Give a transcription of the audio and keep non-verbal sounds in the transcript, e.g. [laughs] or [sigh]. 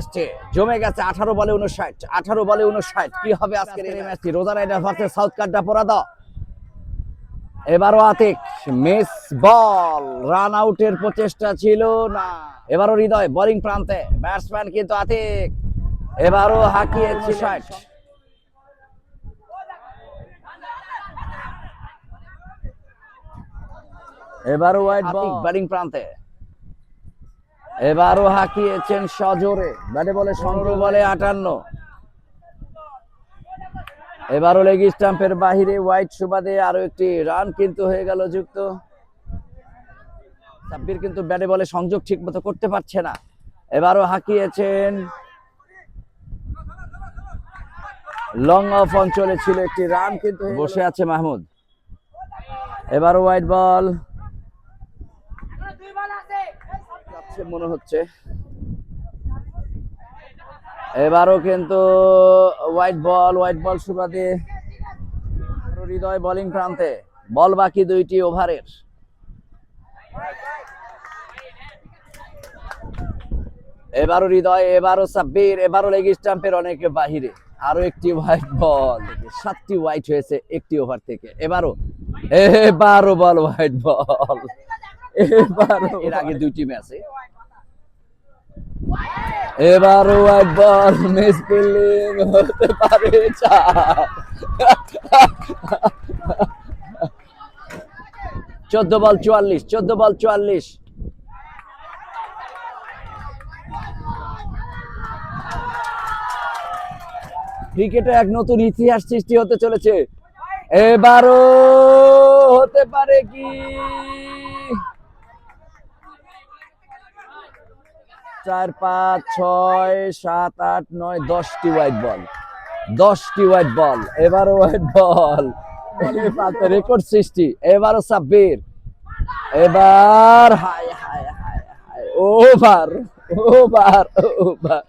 আসছে। জমে গেছে আঠারো বলে উনষাট আঠারো বলে উনষাট। কি হবে আজকের এই ম্যাচটি? রোজা রাইডার ভার্সেস সাউথ কাড্ডা পরাদা। এবারও আতিক মিস বল রান আউটের প্রচেষ্টা ছিল না। এবারও হৃদয় বোলিং প্রান্তে। ব্যাটসম্যান কিন্তু আতিক। এবারও হাঁকিয়েছে ষাট। এবারও ওয়াইড বল ব্যাটিং প্রান্তে। এবারও হাঁকিয়েছেন সজোরে। ব্যাটে বলে সতেরো বলে আটান্ন। এবারও লেগ স্টাম্পের বাহিরে হোয়াইট সুবাদে আরও একটি রান কিন্তু হয়ে গেল যুক্ত। সাব্বির কিন্তু ব্যাটে বলে সংযোগ ঠিক মতো করতে পারছে না। এবারও হাঁকিয়েছেন। লং অফ অঞ্চলে ছিল একটি রান কিন্তু বসে আছে মাহমুদ। এবারও হোয়াইট বল। যাচ্ছে মনে হচ্ছে। এবারও কিন্তু হোয়াইট বল হোয়াইট বল সুবাদে হৃদয় বোলিং প্রান্তে। বল বাকি দুইটি ওভারের। এবারও হৃদয়, এবারও সাব্বির, এবারও লেগ স্টাম্পের অনেকে বাহিরে। আরও একটি হোয়াইট বল সাতটি হোয়াইট হয়েছে একটি ওভার থেকে। এবারও এবারও বল হোয়াইট বল [laughs] এর আগে দুইটি ম্যাচে এবার হোয়াইট বল মিস ফিল্ডিং হতে পারে চোদ্দ বল চুয়াল্লিশ চোদ্দ বল চুয়াল্লিশ। ক্রিকেটে এক নতুন ইতিহাস সৃষ্টি হতে চলেছে। এবারও হতে পারে কি? চার, পাঁচ, ছয়, সাত, আট, নয়, দশটি হোয়াইট বল দশটি হোয়াইট বল এবারও হোয়াইট বল রেকর্ড সৃষ্টি। এবারও সাব্বির এবার হায় হায় হায় হায়, ওভার ওভার ওভার।